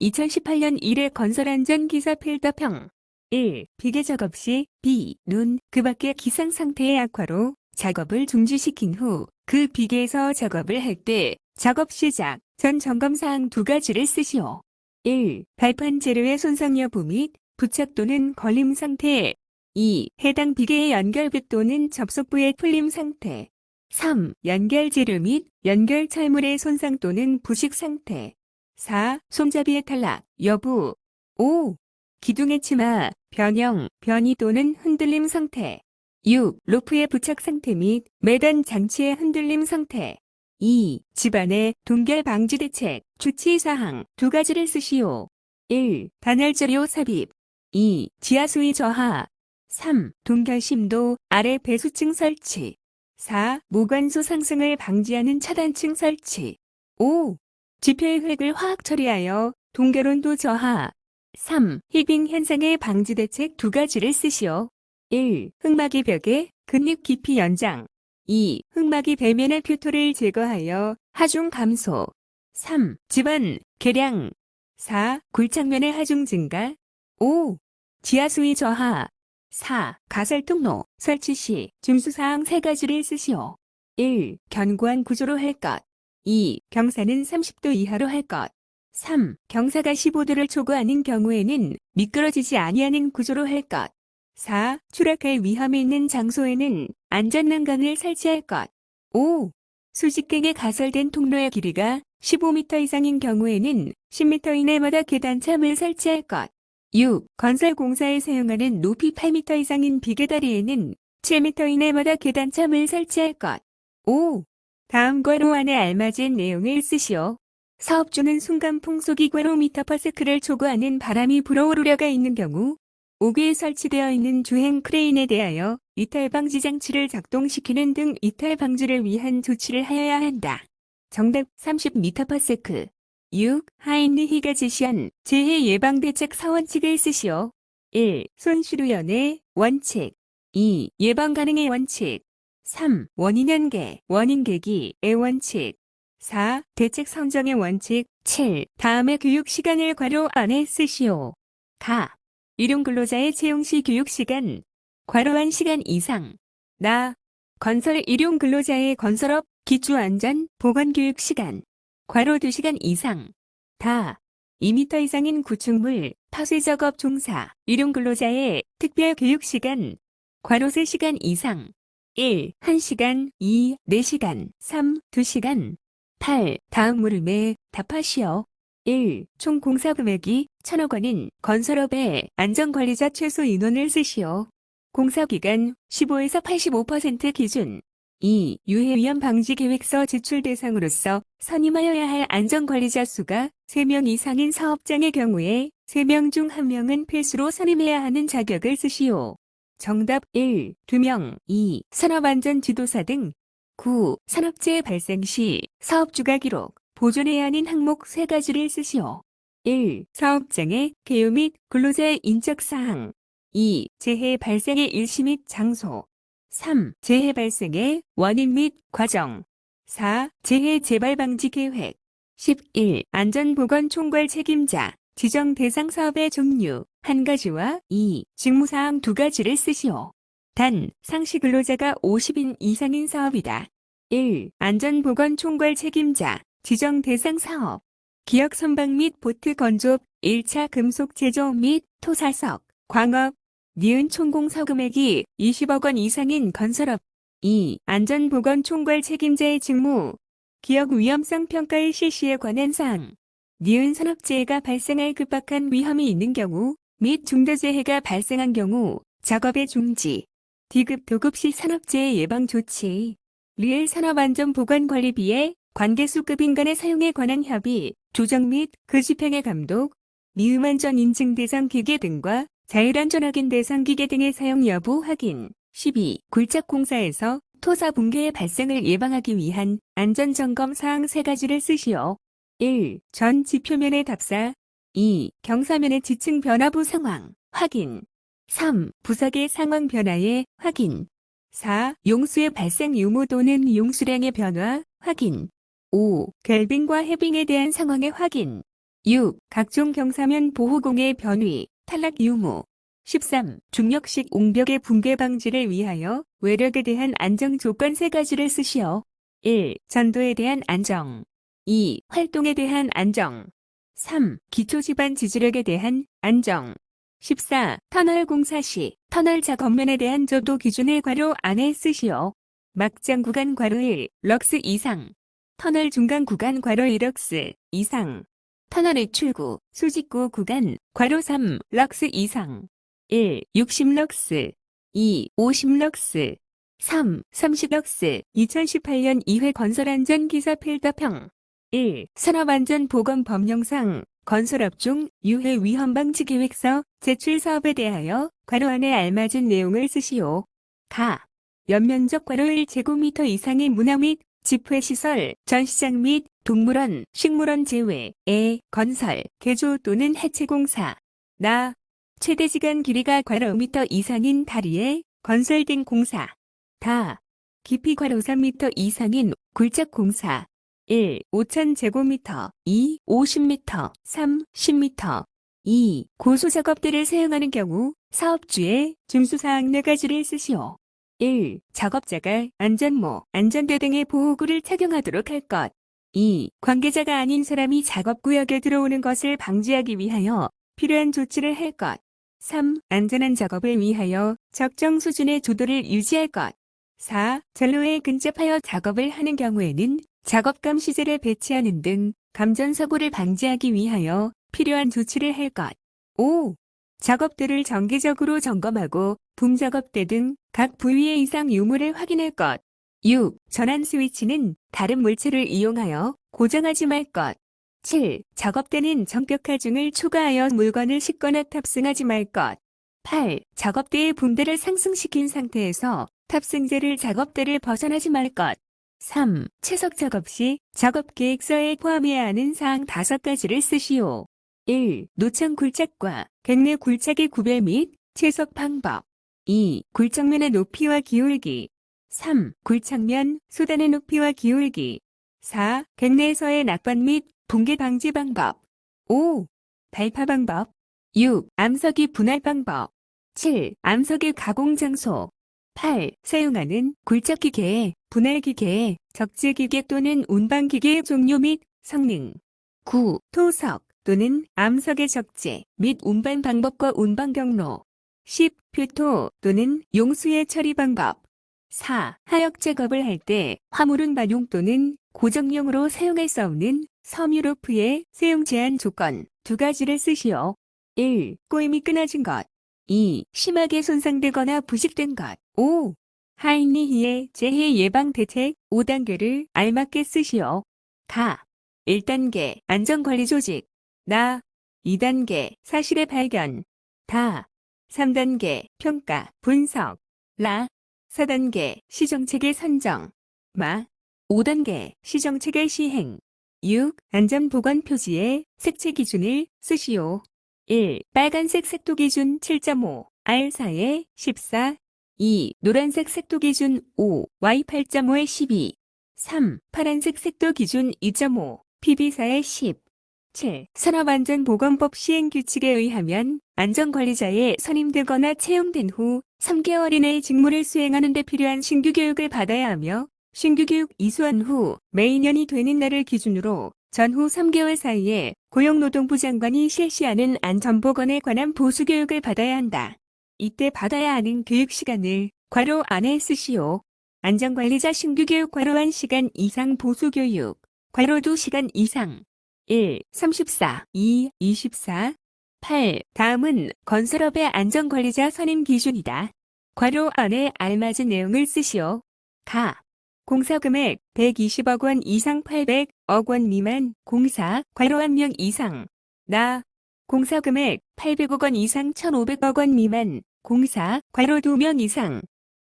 2018년 1회 건설안전기사 필더평 1. 비계 작업 시 비, 눈, 그 밖의 기상 상태의 악화로 작업을 중지시킨 후 그 비계에서 작업을 할 때 작업 시작 전 점검사항 두 가지를 쓰시오. 1. 발판 재료의 손상 여부 및 부착 또는 걸림 상태 2. 해당 비계의 연결부 또는 접속부의 풀림 상태 3. 연결 재료 및 연결 철물의 손상 또는 부식 상태 4. 손잡이의 탈락, 여부 5. 기둥의 치마, 변형, 변이 또는 흔들림 상태 6. 로프의 부착 상태 및 매단 장치의 흔들림 상태 2. 집안의 동결 방지 대책, 조치 사항 두 가지를 쓰시오. 1. 단열 재료 삽입 2. 지하 수위 저하 3. 동결 심도 아래 배수층 설치 4. 모관수 상승을 방지하는 차단층 설치 5. 지표의 획을 화학 처리하여 동결온도 저하 3. 히빙 현상의 방지 대책 두 가지를 쓰시오. 1. 흑마기 벽의 근육 깊이 연장 2. 흑마기 배면의 표토를 제거하여 하중 감소 3. 집안, 개량 4. 골창면의 하중 증가 5. 지하수위 저하 4. 가설 통로 설치 시 중수사항 세 가지를 쓰시오. 1. 견고한 구조로 할 것 2. 경사는 30도 이하로 할 것 3. 경사가 15도를 초과하는 경우에는 미끄러지지 아니하는 구조로 할 것 4. 추락할 위험이 있는 장소에는 안전난간을 설치할 것 5. 수직갱에 가설된 통로의 길이가 15m 이상인 경우에는 10m 이내마다 계단참을 설치할 것 6. 건설 공사에 사용하는 높이 8m 이상인 비계다리에는 7m 이내마다 계단참을 설치할 것 5. 다음 괄호 안에 알맞은 내용을 쓰시오. 사업 중은 순간 풍속이 괄호 미터 퍼스크를 초과하는 바람이 불어오르려가 있는 경우 5기에 설치되어 있는 주행 크레인에 대하여 이탈 방지 장치를 작동시키는 등 이탈 방지를 위한 조치를 하여야 한다. 정답 30m 퍼스크 6. 하인리히가 제시한 재해 예방 대책 사원칙을 쓰시오. 1. 손실우연의 원칙 2. 예방 가능의 원칙 3. 원인 연계, 원인 계기의 원칙 4. 대책 선정의 원칙 7. 다음의 교육 시간을 괄호 안에 쓰시오. 가. 일용 근로자의 채용 시 교육 시간. 괄호 1시간 이상. 나. 건설 일용 근로자의 건설업 기초 안전 보건 교육 시간. 괄호 2시간 이상. 다. 2m 이상인 구축물 파쇄 작업 종사 일용 근로자의 특별 교육 시간. 괄호 3시간 이상. 1. 1시간, 2. 4시간, 3. 2시간. 8. 다음 물음에 답하시오. 1. 총 공사 금액이 1천억 원인 건설업의 안전관리자 최소 인원을 쓰시오. 공사기간 15에서 85% 기준. 2. 유해위험 방지 계획서 제출 대상으로서 선임하여야 할 안전관리자 수가 3명 이상인 사업장의 경우에 3명 중 1명은 필수로 선임해야 하는 자격을 쓰시오. 정답 1. 2명 2. 산업안전 지도사 등 9. 산업재해 발생 시 사업주가 기록, 보존해야 하는 항목 3가지를 쓰시오. 1. 사업장의 개요 및 근로자의 인적사항 2. 재해 발생의 일시 및 장소 3. 재해 발생의 원인 및 과정 4. 재해 재발 방지 계획 11. 안전보건 총괄 책임자 지정 대상 사업의 종류 한 가지와 2. 직무사항 두 가지를 쓰시오. 단, 상시 근로자가 50인 이상인 사업이다. 1. 안전보건 총괄 책임자 지정 대상 사업 기억 선박 및 보트 건조 1차 금속 제조 및 토사석, 광업, 니은 총공사 금액이 20억 원 이상인 건설업 2. 안전보건 총괄 책임자의 직무 기억 위험성 평가의 실시에 관한 사항 니은 산업재해가 발생할 급박한 위험이 있는 경우 및 중대재해가 발생한 경우 작업의 중지, 디급 도급 시 산업재해 예방 조치, 리을 산업안전보건관리비의 관계수급 인 간의 사용에 관한 협의, 조정 및 그 집행의 감독, 미음안전 인증 대상 기계 등과 자율안전 확인 대상 기계 등의 사용 여부 확인. 12. 굴착공사에서 토사 붕괴의 발생을 예방하기 위한 안전점검 사항 세 가지를 쓰시오. 1. 전 지표면의 답사 2. 경사면의 지층 변화부 상황 확인 3. 부삭의 상황 변화의 확인 4. 용수의 발생 유무 또는 용수량의 변화 확인 5. 결빙과 해빙에 대한 상황의 확인 6. 각종 경사면 보호공의 변위, 탈락 유무. 13. 중력식 옹벽의 붕괴 방지를 위하여 외력에 대한 안정 조건 세 가지를 쓰시오. 1. 전도에 대한 안정. 2. 활동에 대한 안정. 3. 기초지반 지지력에 대한 안정. 14. 터널 공사 시 터널 작업면에 대한 저도 기준을 괄호 안에 쓰시오. 막장 구간 괄호 1, 럭스 이상. 터널 중간 구간 괄호 1럭스 이상. 터널의 출구, 수직구 구간 괄호 3, 럭스 이상. 1. 60럭스 2. 50럭스 3. 30럭스 2018년 2회 건설안전기사 필더평 1. 산업안전보건법령상 건설업종 유해 위험방지 계획서 제출 사업에 대하여 괄호 안에 알맞은 내용을 쓰시오. 가. 연면적 괄호 1제곱미터 이상의 문화 및 집회시설, 전시장 및 동물원, 식물원 제외, 에, 건설, 개조 또는 해체공사. 나. 최대 지간 길이가 괄호 미터 이상인 다리에 건설 등 공사. 다. 깊이 괄호 3m 이상인 굴착 공사. 1. 5천 제곱미터 2. 50m 3. 10m 2. 고소 작업대를 사용하는 경우 사업주의 준수사항 4가지를 쓰시오. 1. 작업자가 안전모, 안전대 등의 보호구를 착용하도록 할 것. 2. 관계자가 아닌 사람이 작업구역에 들어오는 것을 방지하기 위하여 필요한 조치를 할 것. 3. 안전한 작업을 위하여 적정 수준의 조도를 유지할 것. 4. 전로에 근접하여 작업을 하는 경우에는 작업 감 시제를 배치하는 등 감전사고를 방지하기 위하여 필요한 조치를 할 것. 5. 작업대를 정기적으로 점검하고 붐작업대 등 각 부위의 이상 유무를 확인할 것. 6. 전환 스위치는 다른 물체를 이용하여 고정하지 말 것. 7. 작업대는 정벽 하중을 초과하여 물건을 싣거나 탑승하지 말 것. 8. 작업대의 분대를 상승시킨 상태에서 탑승제를 작업대를 벗어나지 말 것. 3. 채석 작업 시 작업 계획서에 포함해야 하는 사항 5가지를 쓰시오. 1. 노천 굴착과 객내 굴착의 구별 및 채석 방법. 2. 굴착면의 높이와 기울기. 3. 굴착면, 수단의 높이와 기울기. 4. 객내에서의 낙관 및 붕괴 방지 방법. 5. 발파 방법. 6. 암석이 분할 방법. 7. 암석의 가공 장소. 8. 사용하는 굴착기계, 분할기계, 적재기계 또는 운반기계의 종류 및 성능. 9. 토석 또는 암석의 적재 및 운반 방법과 운반 경로. 10. 표토 또는 용수의 처리 방법. 4. 하역 작업을 할 때 화물은 반용 또는 고정용으로 사용할 수 없는 섬유로프의 사용 제한 조건 두 가지를 쓰시오. 1. 꼬임이 끊어진 것. 2. 심하게 손상되거나 부식된 것. 5. 하인리히의 재해 예방 대책 5단계를 알맞게 쓰시오. 가. 1단계 안전관리 조직. 나. 2단계 사실의 발견. 다. 3단계 평가 분석. 라. 4단계 시정체계 선정. 마. 5단계 시정체계 시행. 6. 안전보건 표지의 색채 기준을 쓰시오. 1. 빨간색 색도 기준 7.5, R4에 14. 2. 노란색 색도 기준 5, Y8.5에 12. 3. 파란색 색도 기준 2.5, PB4에 10. 7. 산업안전보건법 시행규칙에 의하면 안전관리자에 선임되거나 채용된 후 3개월 이내에 직무를 수행하는 데 필요한 신규 교육을 받아야 하며 신규 교육 이수한 후 매년이 되는 날을 기준으로 전후 3개월 사이에 고용노동부 장관이 실시하는 안전보건에 관한 보수교육을 받아야 한다. 이때 받아야 하는 교육 시간을 괄호 안에 쓰시오. 안전관리자 신규교육 괄호 1시간 이상 보수교육, 괄호 2시간 이상. 1. 34, 2. 24. 8. 다음은 건설업의 안전관리자 선임 기준이다. 괄호 안에 알맞은 내용을 쓰시오. 가. 공사금액 120억 원 이상 800억 원 미만 공사 괄호 1명 이상 나 공사금액 800억 원 이상 1,500억 원 미만 공사 괄호 2명 이상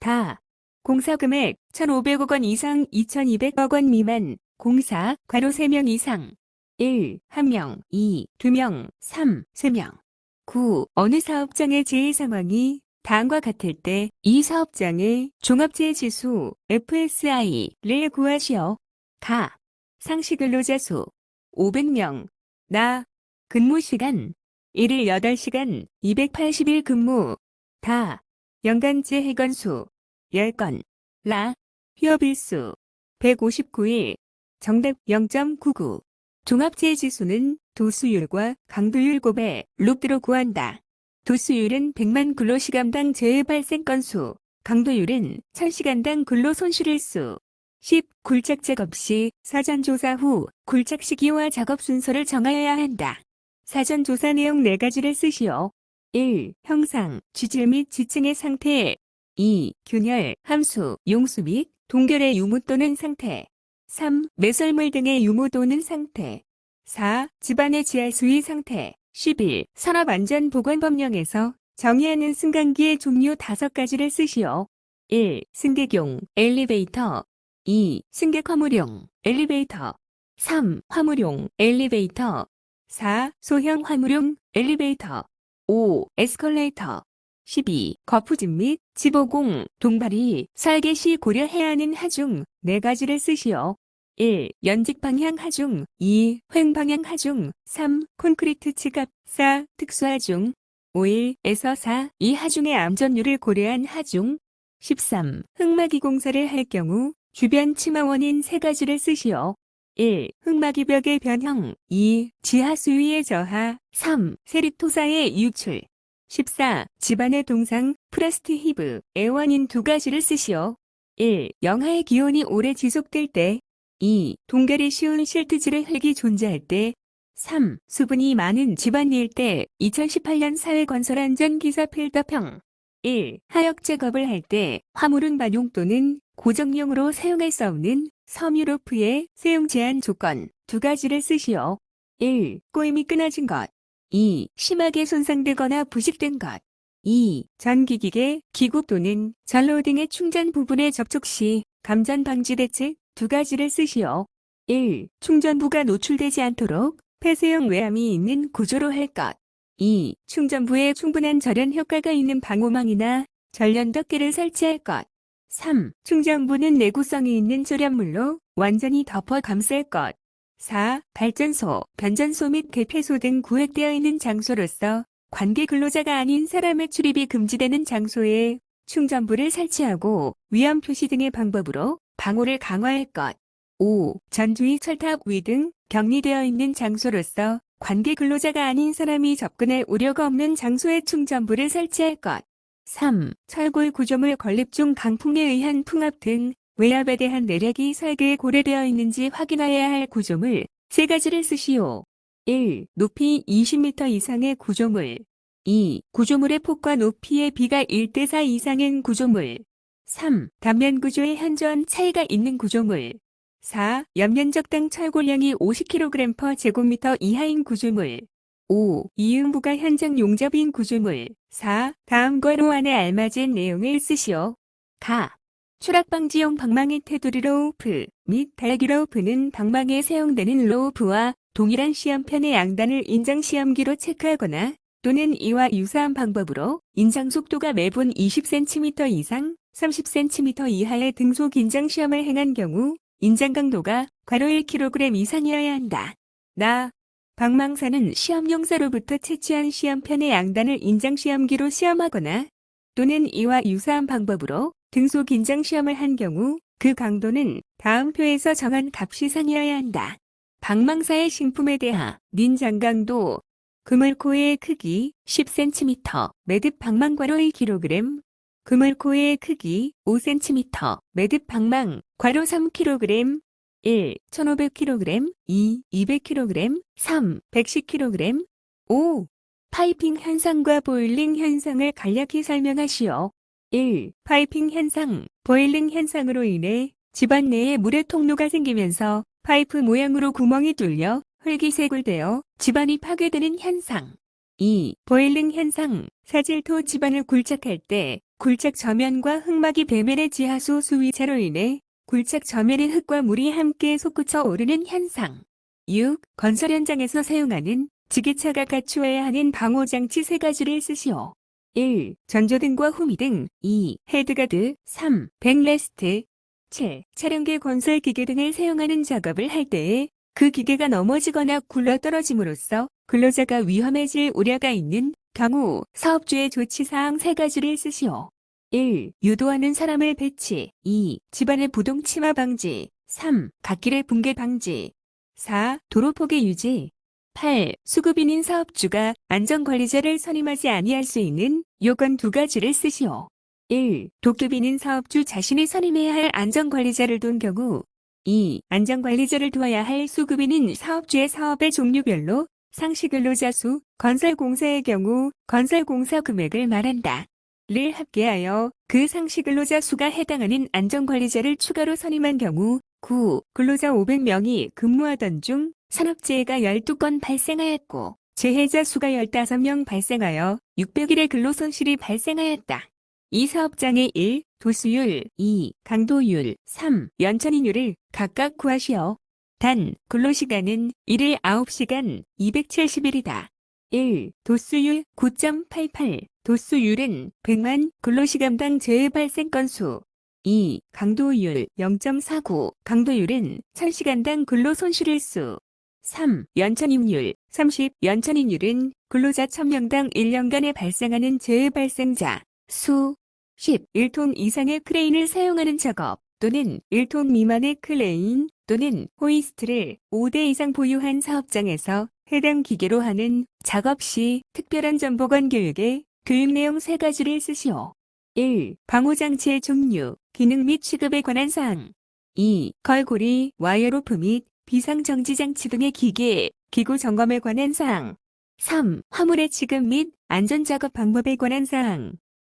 다 공사 금액 1,500억 원 이상 2,200억 원 미만 공사 괄호 3명 이상 1. 1명 2. 2명 3. 3명 9. 어느 사업장의 재해 상황이 다음과 같을 때 이 사업장의 종합재해 지수 FSI를 구하시오. 가. 상시 근로자 수 500명. 나. 근무 시간 1일 8시간 280일 근무 다 연간제 해건수 10건 라 휴업일수 159일 정답 0.99 종합제 지수는 도수율과 강도율 곱해 룹드로 구한다. 도수율은 100만 근로시간당 재해 발생 건수, 강도율은 1000시간당 근로 손실일수. 10. 굴착 작업 시 사전 조사 후 굴착 시기와 작업 순서를 정하여야 한다. 사전 조사 내용 4가지를 쓰시오. 1. 형상, 지질 및 지층의 상태 2. 균열, 함수, 용수 및 동결의 유무 또는 상태 3. 매설물 등의 유무 또는 상태 4. 집안의 지하수위 상태 11. 산업안전보건법령에서 정의하는 승강기의 종류 5가지를 쓰시오. 1. 승객용, 엘리베이터 2. 승객 화물용, 엘리베이터 3. 화물용, 엘리베이터 4. 소형 화물용, 엘리베이터 5. 에스컬레이터 12. 거푸집 및 지보공, 동발이 설계 시 고려해야 하는 하중 4가지를 쓰시오. 1. 연직 방향 하중 2. 횡 방향 하중 3. 콘크리트 치갑 4. 특수하중 5일에서 4. 이 하중의 암전율을 고려한 하중 13. 흑마기 공사를 할 경우 주변 침하 원인 3가지를 쓰시오. 1. 흑마기 벽의 변형 2. 지하 수위의 저하 3. 세립토사의 유출 14. 집안의 동상 프라스트 히브 애원인 두 가지를 쓰시오. 1. 영하의 기온이 오래 지속될 때 2. 동결이 쉬운 실트질의 흙이 존재할 때 3. 수분이 많은 집안일 때 2018년 사회건설안전기사 필더평 1. 하역 작업을 할 때 화물은 반용 또는 고정용으로 사용할 수 없는 섬유로프의 사용 제한 조건 두 가지를 쓰시오. 1. 꼬임이 끊어진 것 2. 심하게 손상되거나 부식된 것 2. 전기기계, 기구 또는 전로 등의 충전 부분에 접촉 시 감전 방지 대책 두 가지를 쓰시오. 1. 충전부가 노출되지 않도록 폐쇄형 외암이 있는 구조로 할 것. 2. 충전부에 충분한 절연 효과가 있는 방호망이나 전련 덮개를 설치할 것. 3. 충전부는 내구성이 있는 절연물로 완전히 덮어 감쌀 것. 4. 발전소, 변전소 및 대폐소 등 구획되어 있는 장소로서 관계 근로자가 아닌 사람의 출입이 금지되는 장소에 충전부를 설치하고 위험 표시 등의 방법으로 방호를 강화할 것. 5. 전주위 철탑 위 등 격리되어 있는 장소로서 관계 근로자가 아닌 사람이 접근할 우려가 없는 장소에 충전부를 설치할 것. 3. 철골 구조물 건립 중 강풍에 의한 풍압 등 외압에 대한 내력이 설계에 고려되어 있는지 확인하여야 할 구조물 세 가지를 쓰시오. 1. 높이 20m 이상의 구조물 2. 구조물의 폭과 높이의 비가 1대4 이상인 구조물 3. 단면 구조의 현저한 차이가 있는 구조물 4. 연면 적당 철골량이 50kg per 제곱미터 이하인 구조물 5. 이응부가 현장 용접인 구조물 4. 다음과 로 안에 알맞은 내용을 쓰시오. 가. 추락방지용 방망이 테두리 로우프 및 달기 로우프는 방망이에 사용되는 로우프와 동일한 시험편의 양단을 인장 시험기로 체크하거나 또는 이와 유사한 방법으로 인장 속도가 매분 20cm 이상 30cm 이하의 등속 인장 시험을 행한 경우 인장 강도가 괄호 1kg 이상이어야 한다. 나 방망사는 시험용사로부터 채취한 시험편의 양단을 인장 시험기로 시험하거나 또는 이와 유사한 방법으로 등속 인장 시험을 한 경우 그 강도는 다음 표에서 정한 값 이상이어야 한다. 방망사의 신품에 대하 닌장 강도 그물코의 크기 10cm 매듭 방망 괄호 1kg 그물코의 크기 5cm 매듭 방망 괄호 3kg 1. 1500kg 2. 200kg 3. 110kg 5. 파이핑 현상과 보일링 현상을 간략히 설명하시오. 1. 파이핑 현상, 보일링 현상으로 인해 집안 내에 물의 통로가 생기면서 파이프 모양으로 구멍이 뚫려 흙이 세굴되어 집안이 파괴되는 현상. 2. 보일링 현상, 사질토 집안을 굴착할 때 굴착 저면과 흙막이 배면의 지하수 수위차로 인해 굴착 저면의 흙과 물이 함께 솟구쳐 오르는 현상. 6. 건설 현장에서 사용하는 지게차가 갖추어야 하는 방호장치 세 가지를 쓰시오. 1. 전조등과 후미등 2. 헤드가드 3. 백레스트 7. 차량계 건설 기계 등을 사용하는 작업을 할 때에 그 기계가 넘어지거나 굴러 떨어짐으로써 근로자가 위험해질 우려가 있는 경우 사업주의 조치사항 세 가지를 쓰시오. 1. 유도하는 사람을 배치 2. 집안의 부동 침하 방지 3. 갓길의 붕괴 방지 4. 도로 포개 유지 8. 수급인인 사업주가 안전관리자를 선임하지 아니할 수 있는 요건 두 가지를 쓰시오. 1. 도급인인 사업주 자신이 선임해야 할 안전관리자를 둔 경우 2. 안전관리자를 두어야 할 수급인인 사업주의 사업의 종류별로 상시근로자 수, 건설공사의 경우 건설공사 금액을 말한다. 를 합계하여 그 상시 근로자 수가 해당하는 안전관리자를 추가로 선임한 경우 9. 근로자 500명이 근무하던 중 산업재해가 12건 발생하였고 재해자 수가 15명 발생하여 600일의 근로손실이 발생하였다. 이 사업장의 1. 도수율 2. 강도율 3. 연천인율을 각각 구하시오. 단, 근로시간은 1일 9시간 270일이다. 1. 도수율 9.88. 도수율은 100만 근로시간당 재해 발생 건수. 2. 강도율 0.49. 강도율은 1000시간당 근로 손실일 수. 3. 연천임률 30. 연천임률은 근로자 1000명당 1년간에 발생하는 재해 발생자 수. 10. 1톤 이상의 크레인을 사용하는 작업 또는 1톤 미만의 크레인 또는 호이스트를 5대 이상 보유한 사업장에서 해당 기계로 하는 작업 시 특별한 정보관 교육에 교육 내용 세 가지를 쓰시오. 1. 방호장치의 종류, 기능 및 취급에 관한 사항. 2. 걸고리, 와이어로프 및 비상정지장치 등의 기계, 기구 점검에 관한 사항. 3. 화물의 취급 및 안전작업 방법에 관한 사항.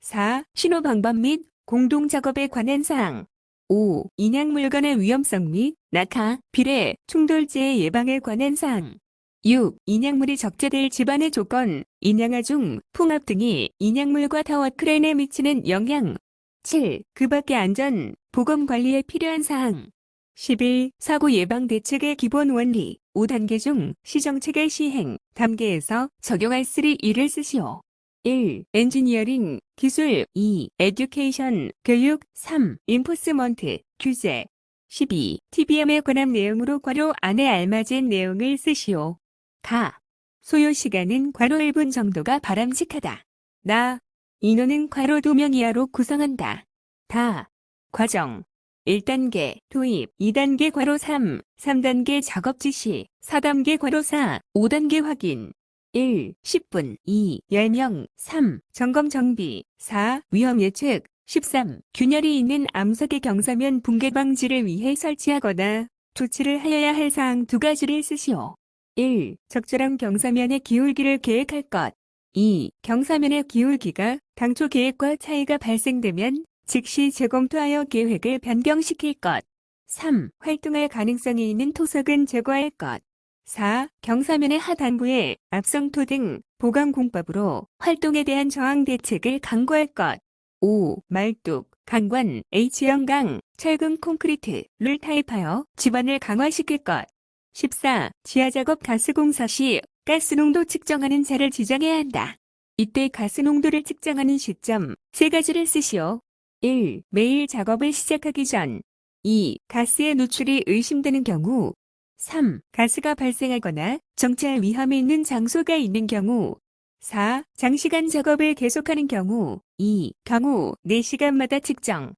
4. 신호 방법 및 공동작업에 관한 사항. 5. 인양 물건의 위험성 및 낙하, 비례, 충돌재해 예방에 관한 사항. 6. 인양물이 적재될 집안의 조건, 인양하 중, 풍압 등이 인양물과 타워 크레인에 미치는 영향. 7. 그 밖의 안전, 보건 관리에 필요한 사항. 11. 사고 예방 대책의 기본 원리, 5단계 중 시정책의 시행, 단계에서 적용할 3일을 쓰시오. 1. 엔지니어링, 기술 2. 에듀케이션, 교육 3. 인포스먼트, 규제 12. TBM에 관한 내용으로 괄호 안에 알맞은 내용을 쓰시오. 가. 소요 시간은 괄호 1분 정도가 바람직하다. 나. 인원은 괄호 2명 이하로 구성한다. 다. 과정. 1단계 도입, 2단계 괄호 3, 3단계 작업 지시, 4단계 괄호 4, 5단계 확인. 1. 10분 2. 10명 3. 점검 정비 4. 위험 예측 13. 균열이 있는 암석의 경사면 붕괴 방지를 위해 설치하거나 조치를 하여야 할 사항 두 가지를 쓰시오. 1. 적절한 경사면의 기울기를 계획할 것 2. 경사면의 기울기가 당초 계획과 차이가 발생되면 즉시 재검토하여 계획을 변경시킬 것 3. 활동할 가능성이 있는 토석은 제거할 것 4. 경사면의 하단부에 앞성토 등 보강 공법으로 활동에 대한 저항 대책을 강구할 것. 5. 말뚝, 강관, H형 강, 철근 콘크리트를 타입하여 집안을 강화시킬 것. 14. 지하작업 가스공사 시 가스농도 측정하는 자를 지정해야 한다. 이때 가스농도를 측정하는 시점 세 가지를 쓰시오. 1. 매일 작업을 시작하기 전. 2. 가스의 노출이 의심되는 경우 3. 가스가 발생하거나 정찰 위험이 있는 장소가 있는 경우 4. 장시간 작업을 계속하는 경우 2. 경우 4시간마다 측정